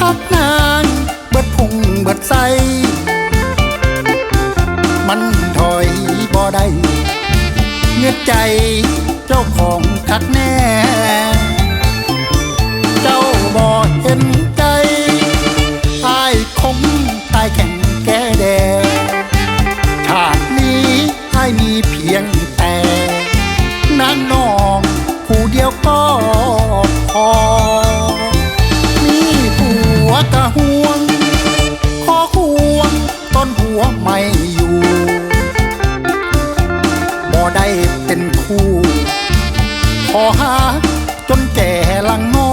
ฮักนางเบิดพุงเบิดใส มันถอยบ่ได้เงือใจเจ้าของคักแน่ จนแก่ลังนอ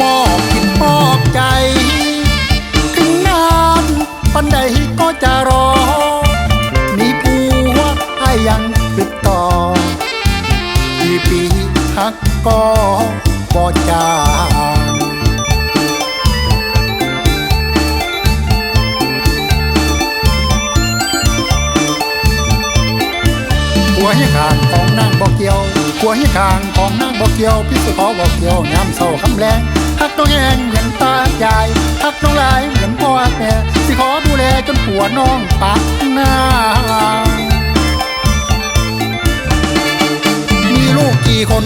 มอบกินมอบใจ ถึงนานปันใดก็จะรอ มีผัวให้ยังติดต่อปีปีฮักก็บ่จา งหัวให้ขางของนางบอกเกี่ยวหัวให้ขางของนางบอกเกี่ยวพี่สุขอบอกเกี่ยวยามเศร้าคำแรงฮักน้องแหงเหมือนตาใหญ่ฮักน้องลายเหมือนพ่อแม่สิขอดูแลจนผัวน้องปากหน้ามีลูกกี่คน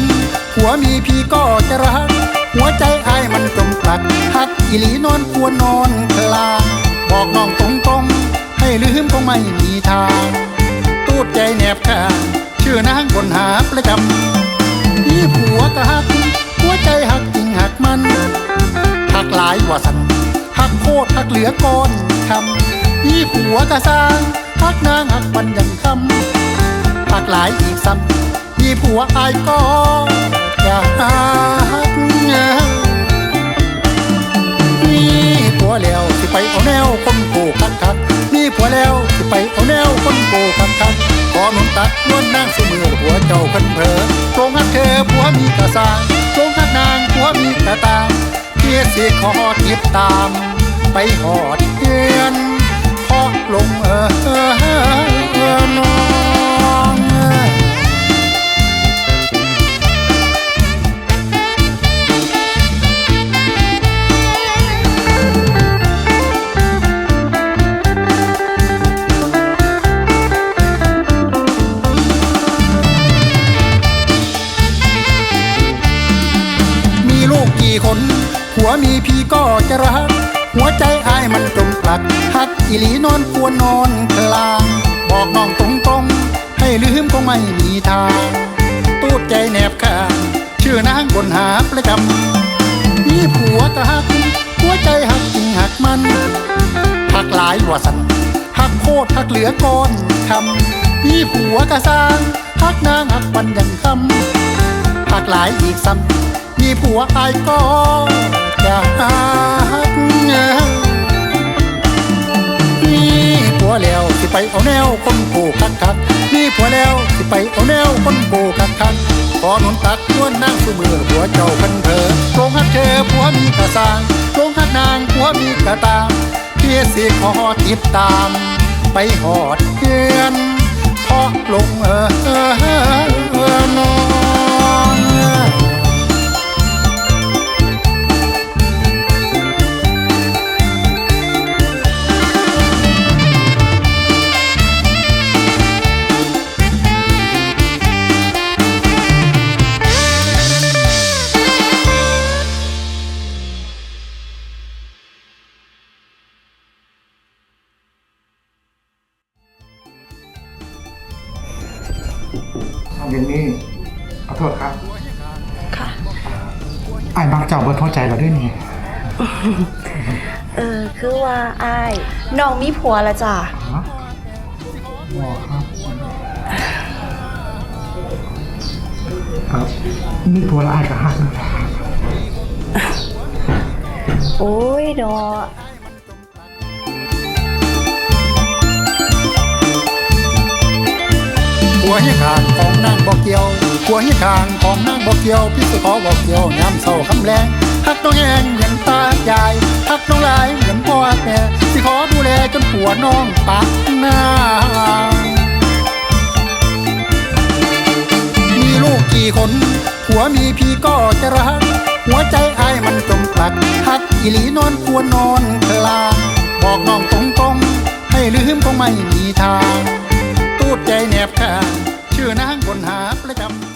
ผัวมีพี่ก็จะรัก หัวใจอายมันจมปลักฮักอีหลีนอนควรนอนกลางบอกน้องตรงๆให้ลืมคงไม่มีทาง ใจแนบข้างชื่อนางคนหาประจำมีผัวก็หัก หัวใจหักจริงหักมันหักหลายว่าสันหักโคตรหักเหลือก้อนคำมีผัวก็สร้างหักนางหักปันยังคำหักหลายอีกซ้ำมีผัวอายก็อยาหัก วแล้วสิไปเอาแนวคนโกคักคักมีผัวแล้วสิไปเอาแนวคนโกคักคักขอหนุนตัดนวลนางสิมือผัวเจ้าเพิ่นเผลอโรงฮักเธอผัวมีกระสางโรงฮักนางผัวมีกระตางเกียสิขอติดตาม ไปหอดเดือนพอลงเออเออเออเออน้อง วมีพี่ก็จะรัก หัวใจอายมันจมปลักฮักอีหลีนอนควรนอนกลาง บอกน้องตรงๆให้ลืมคงไม่มีทาง ตูดใจแนบข้างชื่อนางบนหาประจำมีผัวก็หัก หัวใจหักจริงหักมันหักหลายว่าสันหักโคตรหักเหลือก้อนคำมีผัวก็สร้างหักนางหักปันยังคำหักหลายอีกซ้ำมีผัวอายก็ รักมีผัวแล้วสิไปเอาแนวคนโกคักคักมีผัวแล้วสิไปเอาแนวคนโกคักคักขอหนุนตักนวลนางสุมือผัวเจ้าพิ่นเผลอโรงฮักเธอผัวมีกระสางโรงฮักนางผัวมีกระตาเพียสิขอติดตาม ไปหอดเพื่อน เย็นนี่ขอโทษครับค่ะ ไอ้ายมักเจ้าเบิดเข้าใจเราด้วยนี่เออ คือว่าอ้ายน้องมีผัวแล้วจ้ะ ฮะอ๋อครับครับนี่ผัวละอายกับหักนะครับโอ้ยเนาะ ลัวให้ทางของนางบอกเกี่ยวกัวให้ทางของนางบอกเกี่ยวพี่สุขอบอกเกี่ยวน้ำเศร้าคำแรงฮักน้องแองเหมือนตาใหญ่ฮักน้องลายเหมือนพ่อแม่สิขอดูแลจนผัวน้องปากน้ามีลูกกี่คนผัวมีพี่ก็จะรัก หัวใจไอ้มันจมปลักฮักอีหลีนอนควรนอนกลางบอกน้องตรงๆให้ลืมคงไม่มีทางูดใจแนบข้างชื่อนางบนหาประจำ